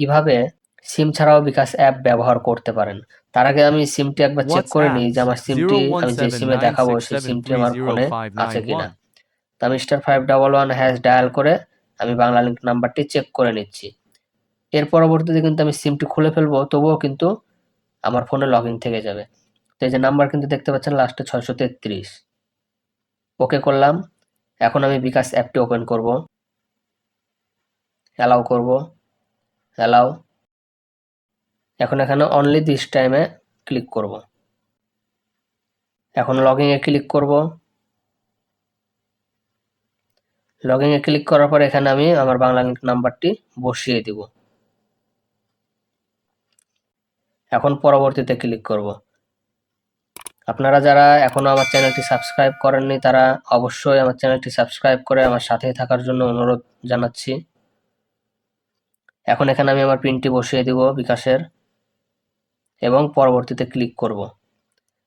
কীভাবে সিম ছাড়াও বিকাশ অ্যাপ ব্যবহার করতে পারেন? তার আগে আমি সিমটি একবার চেক করে নিই যে আমার সিমটি আমি যে সিমে দেখাবো সেই সিমটি আমার ফোনে আছে কিনা? তো আমি star five double one hash dial করে আমি বাংলা লিঙ্ক নাম্বারটি চেক করে নিচ্ছি। এর পরবর্তীতে কিন্তু আমি সিমটি খুলে ফেলব তবুও কিন্তু আমার ফোনে লগ ইন থেকে যাবে। তো এই যে নাম্বার কিন্তু দেখতে পাচ্ছেন লাস্টে ছয়শো তেত্রিশ। ওকে করলাম। এখন আমি বিকাশ অ্যাপটি ওপেন করব। অ্যালাউ করব। অ্যালাউ এখন এখানে অনলি দিস টাইমে ক্লিক করব। এখন লগইনে ক্লিক করব। লগইনে ক্লিক করার পর এখানে আমি আমার বাংলা লিঙ্ক নাম্বারটি বসিয়ে দিব। এখন পরবর্তীতে ক্লিক করব। আপনারা যারা এখনও আমার চ্যানেলটি সাবস্ক্রাইব করেননি, তারা অবশ্যই আমার চ্যানেলটি সাবস্ক্রাইব করে আমার সাথে থাকার জন্য অনুরোধ জানাচ্ছি। এখন এখানে আমি আমার পিনটি বসিয়ে দিব বিকাশের, এবং পরবর্তীতে ক্লিক করব।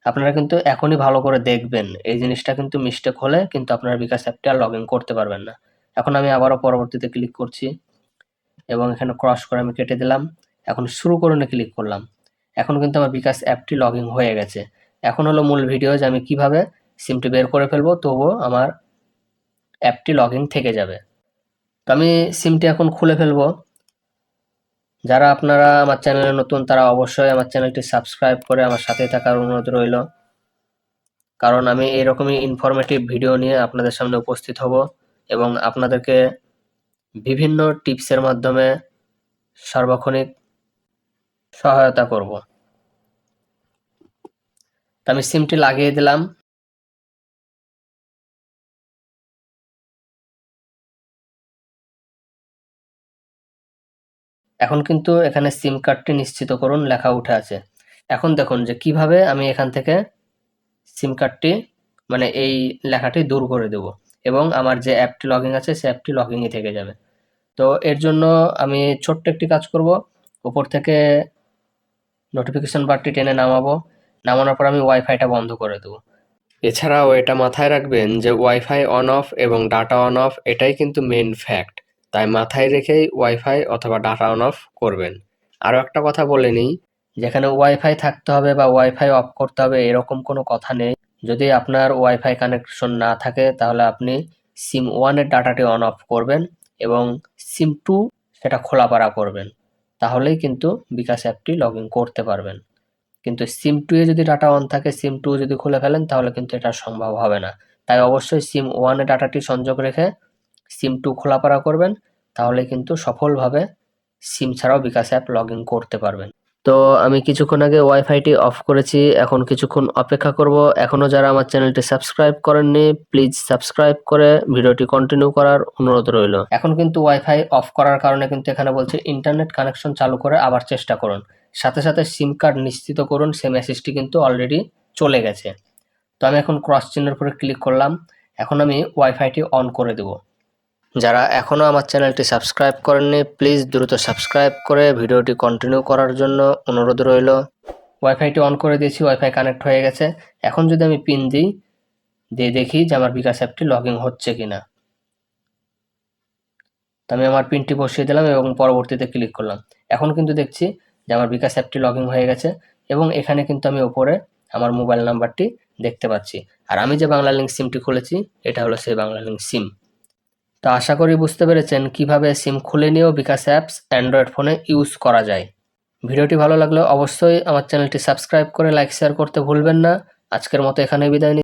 আপনারা কিন্তু এখনই ভালো করে দেখবেন, এই জিনিসটা কিন্তু মিস্টেক হলে কিন্তু আপনারা বিকাশ অ্যাপটি আর লগ করতে পারবেন না। এখন আমি আবারও পরবর্তীতে ক্লিক করছি, এবং এখানে ক্রস করে আমি কেটে দিলাম। এখন শুরু করুনে ক্লিক করলাম। এখন কিন্তু আমার বিকাশ অ্যাপটি লগ হয়ে গেছে। এখন হলো মূল ভিডিও যে আমি কীভাবে সিমটি বের করে ফেলব, তবুও আমার অ্যাপটি লগ ইন থেকে যাবে। তো আমি সিমটি এখন খুলে ফেলব। যারা আপনারা আমার চ্যানেলে নতুন, তারা অবশ্যই আমার চ্যানেলটি সাবস্ক্রাইব করে আমার সাথে থাকার অনুরোধ রইল। কারণ আমি এরকমই ইনফরমেটিভ ভিডিও নিয়ে আপনাদের সামনে উপস্থিত হব এবং আপনাদেরকে বিভিন্ন টিপসের মাধ্যমে সার্বক্ষণিক সহায়তা করব। আমি সিমটি লাগিয়ে দিলাম। এখন কিন্তু এখানে সিম কার্ডটি নিশ্চিত করুন, লেখা উঠে আছে। এখন দেখুন যে কীভাবে আমি এখান থেকে সিম কার্ডটি মানে এই লেখাটি দূর করে দেব এবং আমার যে অ্যাপটি লগইন আছে, সে অ্যাপটি লগইনই থেকে যাবে। তো এর জন্য আমি ছোট্ট একটি কাজ করব। উপর থেকে নোটিফিকেশন বারটি টেনে নামাবো। নামানোর পর আমি ওয়াইফাইটা বন্ধ করে দেবো। এছাড়াও এটা মাথায় রাখবেন যে ওয়াইফাই অন অফ এবং ডাটা অন অফ এটাই কিন্তু মেন ফ্যাক্ট তাই মাথায় রেখেই ওয়াইফাই অথবা ডাটা অন অফ করবেন। আরও একটা কথা বলে নিই, যেখানে ওয়াইফাই থাকতে হবে বা ওয়াইফাই অফ করতে হবে, এরকম কোনো কথা নেই। যদি আপনার ওয়াইফাই কানেকশন না থাকে, তাহলে আপনি সিম ওয়ানের ডাটাটি অন অফ করবেন এবং সিম টু সেটা খোলাপাড়া করবেন। তাহলেই কিন্তু বিকাশ অ্যাপটি লগ ইন করতে পারবেন। কিন্তু সিম টু এ যদি ডাটা অন থাকে সিম টু যদি খুলে ফেলেন, তাহলে কিন্তু এটা সম্ভব হবে না। তাই অবশ্যই সিম ওয়ানে ডাটাটি সংযোগ রেখে সিম টু খোলাপাড়া করবেন, তাহলে কিন্তু সফলভাবে সিম ছাড়াও বিকাশ অ্যাপ লগ ইন করতে পারবেন। তো আমি কিছুক্ষণ আগে ওয়াইফাইটি অফ করেছি, এখন কিছুক্ষণ অপেক্ষা করব। এখনও যারা আমার চ্যানেলটি সাবস্ক্রাইব করেননি প্লিজ সাবস্ক্রাইব করে ভিডিওটি কন্টিনিউ করার অনুরোধ রইল। এখন কিন্তু ওয়াইফাই অফ করার কারণে কিন্তু এখানে বলছে ইন্টারনেট কানেকশন চালু করে আবার চেষ্টা করুন। সাথে সাথে সিম কার্ড নিশ্চিত করুন সে মেসেজটি কিন্তু অলরেডি চলে গেছে। তো আমি এখন ক্রস চিহ্নের উপরে ক্লিক করলাম। এখন আমি ওয়াইফাইটি অন করে দেব। যারা এখনও আমার চ্যানেলটি সাবস্ক্রাইব করেননি, প্লিজ দ্রুত সাবস্ক্রাইব করে ভিডিওটি কন্টিনিউ করার জন্য অনুরোধ রইল। ওয়াইফাইটি অন করে দিয়েছি ওয়াইফাই কানেক্ট হয়ে গেছে। এখন যদি আমি পিন দিই, দিয়ে দেখি যে আমার বিকাশ অ্যাপটি লগ ইন হচ্ছে কিনা। তো আমি আমার পিনটি বসিয়ে দিলাম এবং পরবর্তীতে ক্লিক করলাম। এখন কিন্তু দেখছি যে আমার বিকাশ অ্যাপটি লগ ইন হয়ে গেছে এবং এখানে কিন্তু আমি ওপরে আমার মোবাইল নাম্বারটি দেখতে পাচ্ছি। আর আমি যে বাংলা লিঙ্ক সিমটি খুলেছি, এটা হলো সেই বাংলা লিঙ্ক সিম তো আশা করি বুঝতে পেরেছেন কীভাবে সিম খুলে নিয়েও বিকাশ অ্যাপস অ্যান্ড্রয়েড ফোনে ইউজ করা যায় ভিডিওটি ভালো লাগলে অবশ্যই আমার চ্যানেলটি সাবস্ক্রাইব করে লাইক, শেয়ার করতে ভুলবেন না আজকের মতো এখানে বিদায়।